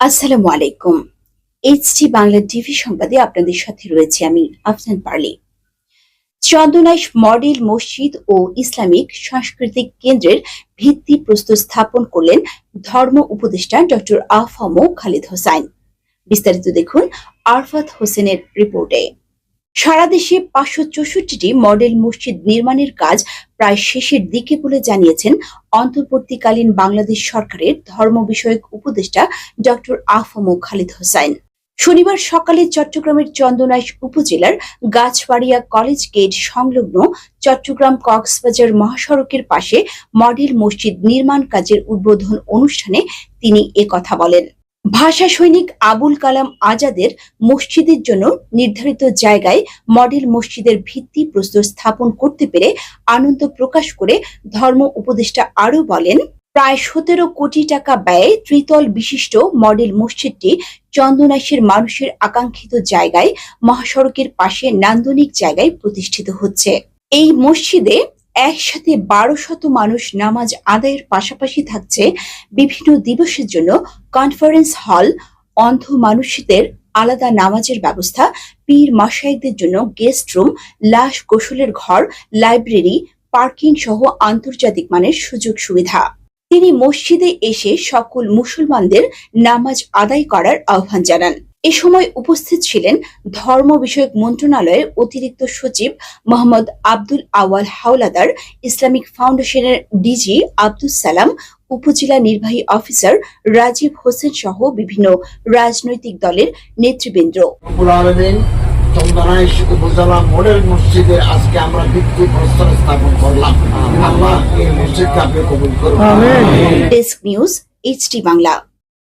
আসসালামু আলাইকুম। HT Bangla TV সংবাদে আপনাদের সাথে রয়েছে আমি আফসান পার্লি। চন্দনাইশ মডেল মসজিদ ও ইসলামিক সাংস্কৃতিক কেন্দ্রের ভিত্তি প্রস্তুত স্থাপন করলেন ধর্ম উপদেষ্টা ডক্টর আফামো খালিদ হোসাইন। বিস্তারিত দেখুন আরফাত হোসেনের রিপোর্টে। সারা দেশে পাঁচশো চৌষট্টিটি মডেল মসজিদ নির্মাণের কাজ প্রায় শেষের দিকে বলে জানিয়েছেন অন্তর্বর্তীকালীন বাংলাদেশ সরকারের ধর্ম বিষয়ক উপদেষ্টা ডক্টর আফমো খালিদ হোসাইন। শনিবার সকালে চট্টগ্রামের চন্দনাইশ উপজেলার গাছবাড়িয়া কলেজ গেট সংলগ্ন চট্টগ্রাম কক্সবাজার মহাসড়কের পাশে মডেল মসজিদ নির্মাণ কাজের উদ্বোধন অনুষ্ঠানে তিনি একথা বলেন। ভাষা সৈনিক আবুল কালাম আজাদের মসজিদের জন্য নির্ধারিত জায়গায় মডেল মসজিদের ভিত্তি প্রস্তর স্থাপন করতে পেরে আনন্দ প্রকাশ করে ধর্ম উপদেষ্টা আরও বলেন, প্রায় সতেরো কোটি টাকা ব্যয়ে ত্রিতল বিশিষ্ট মডেল মসজিদটি চন্দনাইশের মানুষের আকাঙ্ক্ষিত জায়গায় মহাসড়কের পাশে নান্দনিক জায়গায় প্রতিষ্ঠিত হচ্ছে। এই মসজিদে একসাথে বারো শত মানুষ নামাজ আদায়ের পাশাপাশি থাকছে বিভিন্ন দিবসের জন্য কনফারেন্স হল অন্ধ মানুষদের আলাদা নামাজের ব্যবস্থা, পীর মাসাইকদের জন্য গেস্ট রুম লাশ গোসলের ঘর লাইব্রেরি পার্কিং সহ আন্তর্জাতিক মানের সুযোগ সুবিধা। তিনি মসজিদে এসে সকল মুসলমানদের নামাজ আদায় করার আহ্বান জানান। এ সময় উপস্থিত ছিলেন ধর্ম বিষয়ক মন্ত্রণালয়ের অতিরিক্ত সচিব মোহাম্মদ আব্দুল আওয়াল হাওলাদার ইসলামিক ফাউন্ডেশনের ডিজি আব্দুল সালাম উপজেলা নির্বাহী অফিসার রাজীব হোসেন সহ বিভিন্ন রাজনৈতিক দলের নেতৃবৃন্দ। চন্দনাইশ উপজেলা মডেল মসজিদে আজকে আমরা ভিত্তি প্রস্তর স্থাপন করলাম। আল্লাহ এই মসজিদকে আপনি কবুল করুন। Desk news HT Bangla.